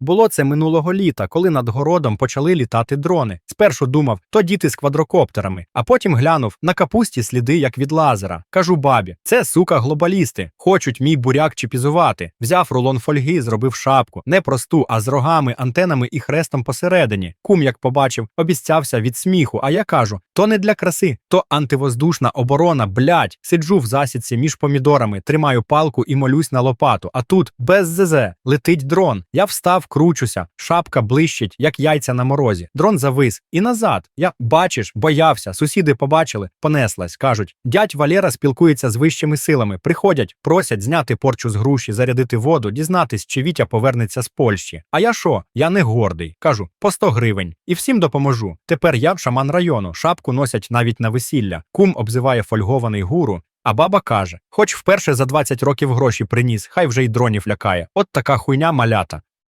Було це минулого літа, коли над городом почали літати дрони. Спершу думав, то діти з квадрокоптерами, а потім глянув на капусті сліди, як від лазера. Кажу бабі, це сука глобалісти. Хочуть мій буряк чіпізувати. Взяв рулон фольги, зробив шапку, не просту, а з рогами, антенами і хрестом посередині. Кум, як побачив, обіцявся від сміху. А я кажу: то не для краси, то антивоздушна оборона, блять. Сиджу в засідці між помідорами, тримаю палку і молюсь на лопату. А тут без ЗЗ летить дрон. Я встав, кручуся, шапка блищить, як яйця на морозі. Дрон завис і назад. Я бачиш, боявся. Сусіди побачили, понеслась. кажуть: дядь Валера спілкується з вищими силами. Приходять, просять зняти порчу з груші, зарядити воду, дізнатись, чи Вітя повернеться з Польщі. А я що? Я не гордий. Кажу, по 100 гривень. І всім допоможу. Тепер я шаман району. Шапку носять навіть на весілля. Кум обзиває фольгований гуру. А баба каже: хоч вперше за 20 років гроші приніс, хай вже й дронів лякає. От така хуйня малята.